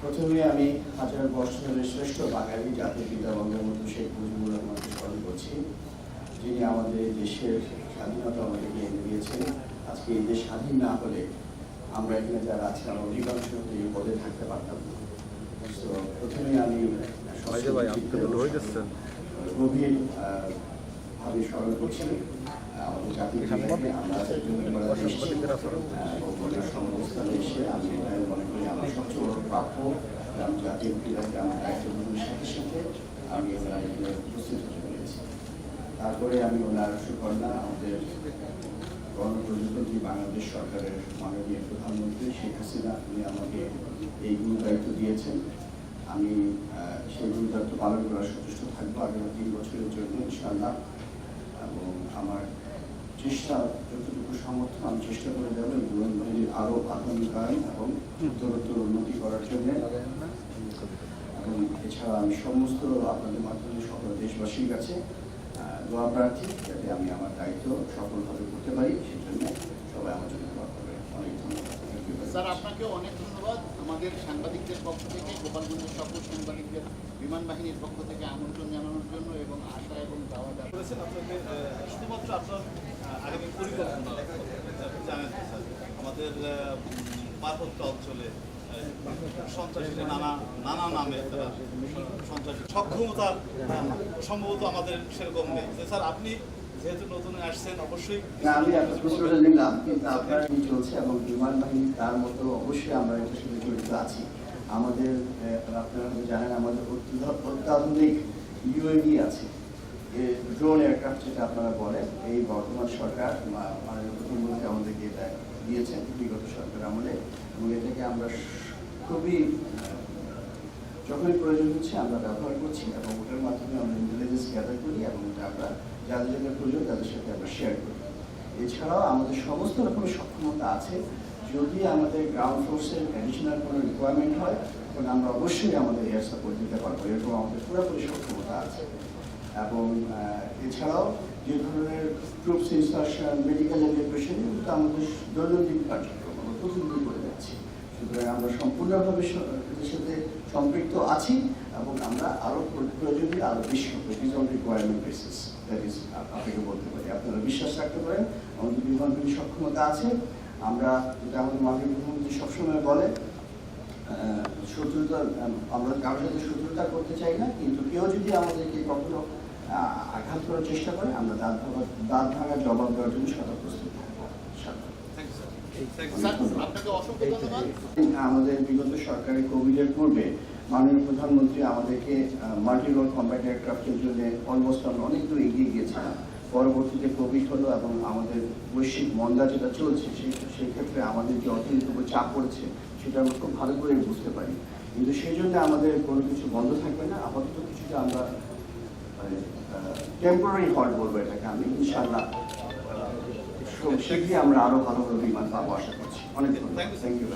প্রথমে আমি হাজার বছরের শ্রেষ্ঠ বাঙালি জাতির পিতা বঙ্গবন্ধু শেখ মুজিবুর রহমানকে স্মরণ করছি যিনি আমাদের দেশের স্বাধীনতা আমাদেরকে এনে দিয়েছেন আজকে এই দেশ স্বাধীন না হলে আমরা এখানে যারা আছি আমরা অধিকাংশ এই পদে থাকতে পারতাম না তো প্রথমে আমি। গভীর ভাবে স্মরণ করছি আমাদের জাতির পিতাকে আমরা এসে আমি মনে করি আমার সবচেয়ে বড় প্রাপ্য আমি জাতির পিতাকে আমার সাথে সাথে আমি ওনার উপস্থিত হতে পেরেছি। তারপরে আমি ওনার সুকন্যা আমাদের গণপ্রজাতন্ত্রী বাংলাদেশ সরকারের মাননীয় প্রধানমন্ত্রী শেখ হাসিনা তিনি আমাকে এই গুরু দায়িত্ব দিয়েছেন। আমি সেই গুরু দায়িত্ব পালন করার সচেষ্ট থাকব আগামী তিন বছরের জন্য ইনশাল্লাহ এবং আমার চেষ্টা যতটুকু সামর্থ্য আমি চেষ্টা করে দেবো এই বাহিনীর আরও আধুনিকায়ন এবং উত্তরোত্তর উন্নতি করার জন্য। এবং এছাড়া আমি সমস্ত আপনাদের মাধ্যমে সকল দেশবাসীর কাছে দোয়া প্রার্থী যাতে আমি আমার দায়িত্ব সফলভাবে করতে পারি সেই জন্য সবাই আমার জন্য দোয়া করবে। অনেক ধন্যবাদ। স্যার. আপনাকে অনেক ধন্যবাদ। আমাদের সাংবাদিকদের পক্ষ থেকে গোপালগঞ্জের সকল সাংবাদিকদের বিমান বাহিনীর পক্ষ থেকে আমন্ত্রণ জানানোর জন্য এবং আশা এবং দাওয়া দেওয়া করেছেন আপনাকে শুধুমাত্র আপনার আগামী পরিকল্পনা জানেন আমাদের পার্বত্য অঞ্চলে সন্ত্রাসীরা নানা নানা নামে তারা সন্ত্রাসী সক্ষমতা সম্ভবত আমাদের সেরকম নেই। স্যার, আপনি যেহেতু নতুন আসছেন, অবশ্যই আমি নিলাম কিন্তু আপনার কি চলছে এবং বিমান বাহিনী তার মতো অবশ্যই আমরা এটার সাথে জড়িত আছি। আমাদের আপনারা জানেন, আমাদের অত্যধ- অত্যাধুনিক ইউএভি আছে। ড্রোন এয়ারক্রাফট যেটা আপনারা বলেন, এই বর্তমান সরকার মাননীয় প্রধানমন্ত্রী আমাদেরকে এটা দিয়েছেন বিগত সরকার আমলে, এবং এটাকে আমরা খুবই যখনই প্রয়োজন হচ্ছে আমরা ব্যবহার করছি এবং ওটার মাধ্যমে আমরা ইন্টেলিজেন্স গ্যাদার করি এবং এটা আমরা যাদের যাদের প্রয়োজন তাদের সাথে আমরা শেয়ার করি। এছাড়াও আমাদের সমস্ত রকমের সক্ষমতা আছে। যদি আমাদের গ্রাউন্ড ফোর্সের অ্যাডিশনাল কোনো রিকোয়ারমেন্ট হয়, তখন আমরা অবশ্যই আমাদের এয়ার সাপোর্ট দিতে পারব, এরকম আমাদের পুরোপুরি সক্ষমতা আছে। এবং এছাড়াও যে ধরনের গ্রুপ ইনস্ট্রাকশন মেডিকেল এডুকেশন এগুলো আমাদের দৈনন্দিন কার্যক্রম, আমরা প্রতিদিন করে যাচ্ছি। সুতরাং আমরা সম্পূর্ণভাবে এদের সাথে সম্পৃক্ত আছি এবং আমরা আরও প্রয়োজনীয় আরও বেশি is on requirement basis that is আপনাকে বলতে পারি। আপনারা বিশ্বাস রাখতে পারেন, আমাদের বিমান বাহিনীর সক্ষমতা আছে। আমরা যেটা আমাদের মাননীয় প্রধানমন্ত্রী সবসময় বলে শত্রুতা, আমরা কারোর সাথে শত্রুতা করতে চাই না, কিন্তু কেউ যদি আমাদেরকে কখনো আঘাত করার চেষ্টা করে আমরা দাঁত ভাঙা দাঁত ভাঙার জবাব দেওয়ার জন্য সদা প্রস্তুত থাকব। ইনশাআল্লাহ। Thank you sir thank you sir আপনাকে অসংখ্য ধন্যবাদ। আমাদের বিগত সরকারের কোভিডের পূর্বে মাননীয় প্রধানমন্ত্রী আমাদেরকে মাল্টি রোল কম্ব্যাট এয়ারক্রাফটের জন্য অলমোস্ট আমরা অনেক দূর এগিয়ে গিয়েছিলাম। পরবর্তীতে কোভিড হলো এবং আমাদের বৈশ্বিক মন্দা যেটা চলছে সেই সেই ক্ষেত্রে আমাদের যে অর্থনীতির উপর চাপ পড়েছে সেটা আমরা খুব ভালো করে বুঝতে পারি। কিন্তু সেই জন্য আমাদের কোনো কিছু বন্ধ থাকবে না। আপাতত কিছুটা আমরা টেম্পোরারি হল্ট বলব এটাকে আমি ইনশাল্লাহ শীঘ্রই আমরা আরও ভালোভাবে বিমান পাবো, আশা করছি। অনেক ধন্যবাদ। Thank you